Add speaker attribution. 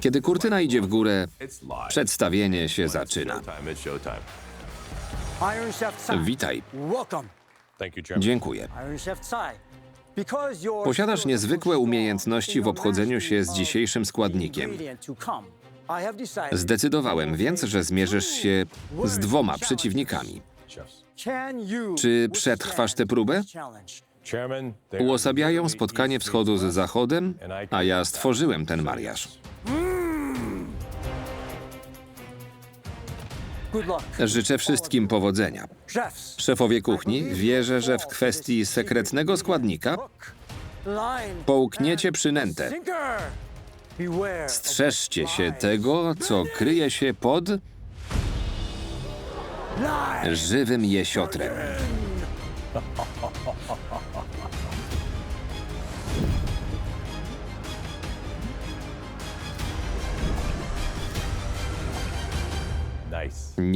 Speaker 1: Kiedy kurtyna idzie w górę, przedstawienie się zaczyna. Witaj. Dziękuję. Posiadasz niezwykłe umiejętności w obchodzeniu się z dzisiejszym składnikiem. Zdecydowałem więc, że zmierzysz się z dwoma przeciwnikami. Czy przetrwasz tę próbę? Uosabiają spotkanie wschodu z zachodem, a ja stworzyłem ten mariaż. Życzę wszystkim powodzenia. Szefowie kuchni, wierzę, że w kwestii sekretnego składnika połkniecie przynętę. Strzeżcie się tego, co kryje się pod żywym jesiotrem.
Speaker 2: Nice.
Speaker 1: Nie